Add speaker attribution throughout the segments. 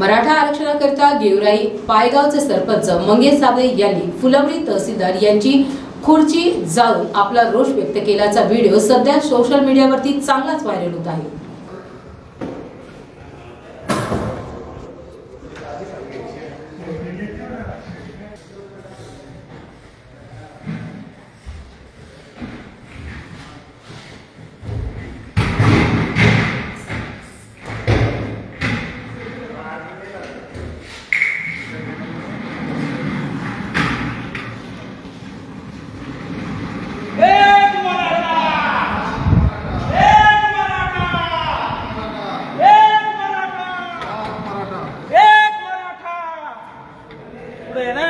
Speaker 1: मराठा आरक्षणाकरिता गेवराई पायगावचे सरपंच मंगेश साबळे यांनी फुलंब्री तहसीलदार यांची खुर्ची जाळून आपला रोष व्यक्त केल्याचा व्हिडिओ सध्या सोशल मीडियावरती चांगलाच व्हायरल होत आहे.
Speaker 2: ¿verdad?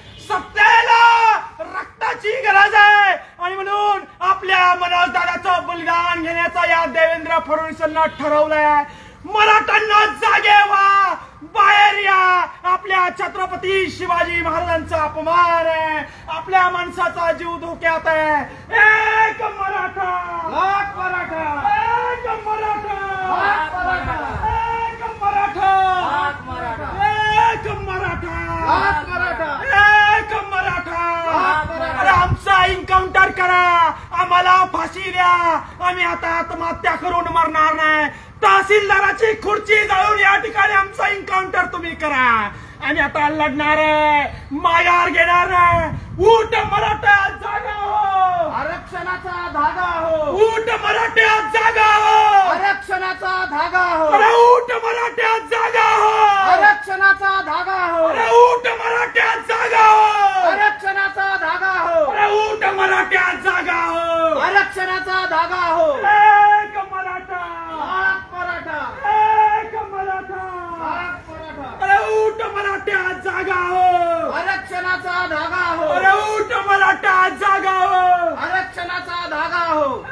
Speaker 2: आपल्या दादाचं बलिदान घेण्याचा या देवेंद्र फडणवीसांना ठरवलंय. मराठ्यांना जागे व्हा. बाहेर या. आपल्या छत्रपती शिवाजी महाराजांचा अपमान आहे. आपल्या माणसाचा जीव धोक्यात आहे. एक मराठा! आम्हाला फाशी द्या. आम्ही आता आत्महत्या करून मरणार नाही. तहसीलदाराची खुर्ची जाळून या ठिकाणी आमचा एन्काउंटर तुम्ही करा. आम्ही आता लढणार आहे. माघार घेणार आहे ऊट मराठा जागा हो.
Speaker 3: आरक्षणाचा धागा हो.
Speaker 2: ऊट मराठ्या जागा हो.
Speaker 3: आरक्षणाचा धागा हो.
Speaker 2: अरे ऊट मराठ्या जागा हो.
Speaker 3: आरक्षणाचा धागा हो.
Speaker 2: अरे ऊट मराठ्या जागा हो.
Speaker 3: No!